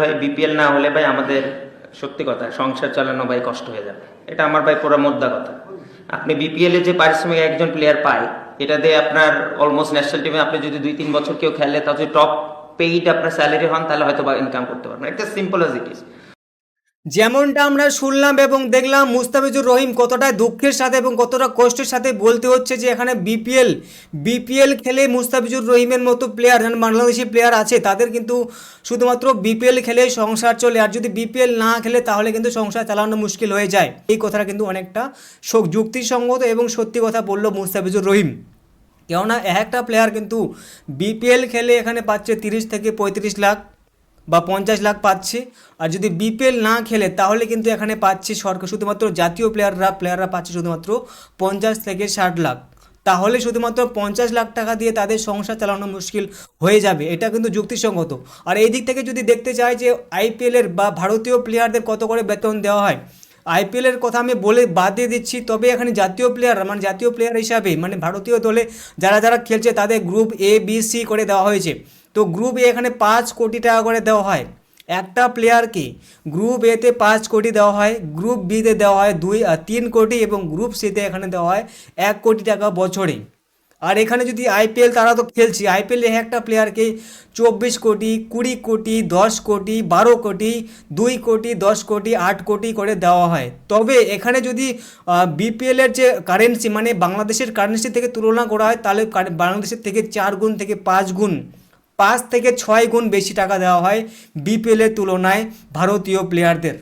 ভাই বিপিএল না হলে ভাই আমাদের, সত্যি কথা, সংসার চালানো ভাই কষ্ট হয়ে যাবে। এটা আমার ভাই পুরো মোদ্দা কথা। আপনি বিপিএল এ যে পারিশ্রমিক একজন প্লেয়ার পায়, এটা দিয়ে আপনার অলমোস্ট ন্যাশনাল টিমে আপনি যদি দুই তিন বছর কেউ খেলে তাহলে টপ পেইড আপনার স্যালারি হন, তাহলে হয়তো বা ইনকাম করতে পারবেন। এটা সিম্পল অ্যাজ ইট ইজ যেমনটা আমরা শুনলাম এবং দেখলাম মুস্তাফিজুর রহিম কতটা দুঃখের সাথে এবং কতটা কষ্টের সাথে বলতে হচ্ছে যে এখানে বিপিএল বিপিএল খেলে মুস্তাফিজুর রহিমের মতো প্লেয়ার বাংলাদেশি প্লেয়ার আছে, তাদের কিন্তু শুধুমাত্র বিপিএল খেলে সংসার চলে। আর যদি বিপিএল না খেলে, তাহলে কিন্তু সংসার চালানো মুশকিল হয়ে যায়। এই কথাটা কিন্তু অনেকটা যুক্তিসঙ্গত এবং সত্যি কথা বলল মুস্তাফিজুর রহিম। কেননা, এক একটা প্লেয়ার কিন্তু বিপিএল খেলে এখানে পাচ্ছে তিরিশ থেকে পঁয়ত্রিশ লাখ। বা পঞ্চাশ লাখ পাচ্ছে। আর যদি বিপিএল না খেলে, তাহলে কিন্তু এখানে পাচ্ছে সরকার শুধুমাত্র জাতীয় প্লেয়াররা প্লেয়াররা পাচ্ছে শুধুমাত্র পঞ্চাশ থেকে ষাট লাখ। তাহলে শুধুমাত্র পঞ্চাশ লাখ টাকা দিয়ে তাদের সংসার চালানো মুশকিল হয়ে যাবে। এটা কিন্তু যুক্তিসঙ্গত। আর এই দিক থেকে যদি দেখতে চাই যে আইপিএলের বা ভারতীয় প্লেয়ারদের কত করে বেতন দেওয়া হয় আইপিএলের কথা আমি বলে বাদ দিয়ে দিচ্ছি। তবে এখানে জাতীয় প্লেয়ার মানে জাতীয় প্লেয়ার হিসাবে মানে ভারতীয় দলে যারা যারা খেলছে তাদের গ্রুপ এ বি সি করে দেওয়া হয়েছে। তো গ্রুপ এ এখানে পাঁচ কোটি টাকা করে দেওয়া হয়। একটা প্লেয়ারকে গ্রুপ এতে পাঁচ কোটি দেওয়া হয় গ্রুপ বিতে দেওয়া হয় দুই তিন কোটি এবং গ্রুপ সিতে এখানে দেওয়া হয় এক কোটি টাকা বছরে। আর এখানে যদি আইপিএল তারা তো খেলছে। আইপিএলে একটা প্লেয়ারকে চব্বিশ কোটি, কুড়ি কোটি, দশ কোটি, বারো কোটি, দুই কোটি, দশ কোটি, আট কোটি করে দেওয়া হয়। তবে এখানে যদি বিপিএলের যে কারেন্সি মানে বাংলাদেশের কারেন্সি থেকে তুলনা করা হয়, তাহলে বাংলাদেশের থেকে চার গুণ থেকে পাঁচ গুণ, পাঁচ থেকে ছয় গুণ বেশি টাকা দেওয়া হয় বিপিএলের তুলনায় ভারতীয় প্লেয়ারদের